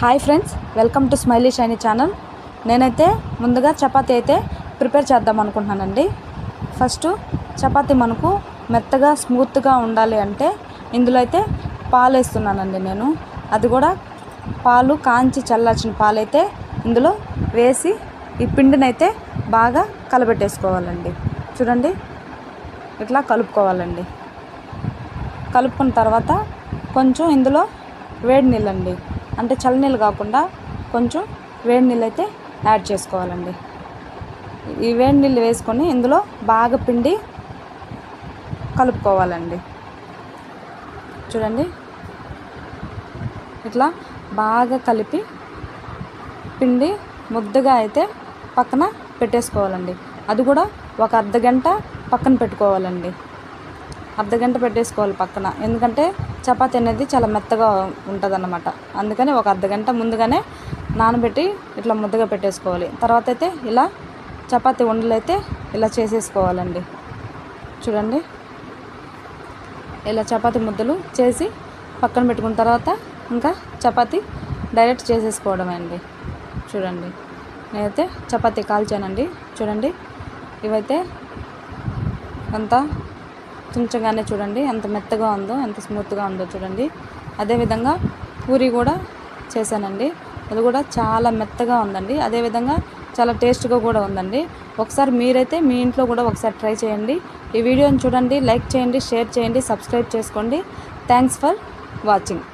Hi friends welcome to smiley shiny channel నేనైతే ముందుగా చపాతీ అయితే ప్రిపేర్ చేద్దాం అనుకుంటున్నానండి. ఫస్ట్ చపాతీ మనకు మెత్తగా స్మూత్గా ఉండాలి అంటే ఇందులో అయితే పాలు వేస్తున్నానండి నేను. అది కూడా పాలు కాంచి చల్లార్చిన పాలైతే ఇందులో వేసి ఈ పిండినైతే బాగా కలబెట్టేసుకోవాలండి. చూడండి ఇట్లా కలుపుకోవాలండి. కలుపుకున్న తర్వాత కొంచెం ఇందులో వేడి నీళ్ళండి. అంటే చల్లనీళ్ళు కాకుండా కొంచెం వేడి నీళ్ళు అయితే యాడ్ చేసుకోవాలండి. ఈ వేడి నీళ్ళు వేసుకొని ఇందులో బాగా పిండి కలుపుకోవాలండి. చూడండి. ఇట్లా బాగా కలిపి పిండి ముద్దగా అయితే పక్కన పెట్టేసుకోవాలండి. అది కూడా ఒక అర్ధ గంట పక్కన పెట్టుకోవాలండి. అర్ధగంట పెట్టేసుకోవాలి పక్కన. ఎందుకంటే చపాతీ అనేది చాలా మెత్తగా ఉంటుంది అన్నమాట అందుకని ఒక అర్ధగంట ముందుగానే నానబెట్టి ఇట్లా ముద్దగా పెట్టేసుకోవాలి. తర్వాత అయితే ఇలా చపాతి ఉండలైతే అయితే ఇలా చేసేసుకోవాలండి. చూడండి. ఇలా చపాతి ముద్దలు చేసి పక్కన పెట్టుకున్న తర్వాత ఇంకా చపాతి డైరెక్ట్ చేసేసుకోవడమే అండి. చూడండి. నేనైతే చపాతీ కాల్చానండి. చూడండి. ఇవైతే అంతా తుంచగానే చూడండి ఎంత మెత్తగా ఉందో ఎంత స్మూత్గా ఉందో చూడండి. అదేవిధంగా పూరి కూడా చేశానండి. అది కూడా చాలా మెత్తగా ఉందండి. అదేవిధంగా చాలా టేస్ట్గా కూడా ఉందండి. ఒకసారి మీరైతే మీ ఇంట్లో కూడా ఒకసారి ట్రై చేయండి. ఈ వీడియోని చూడండి లైక్ చేయండి షేర్ చేయండి సబ్స్క్రైబ్ చేసుకోండి. Thanks for watching.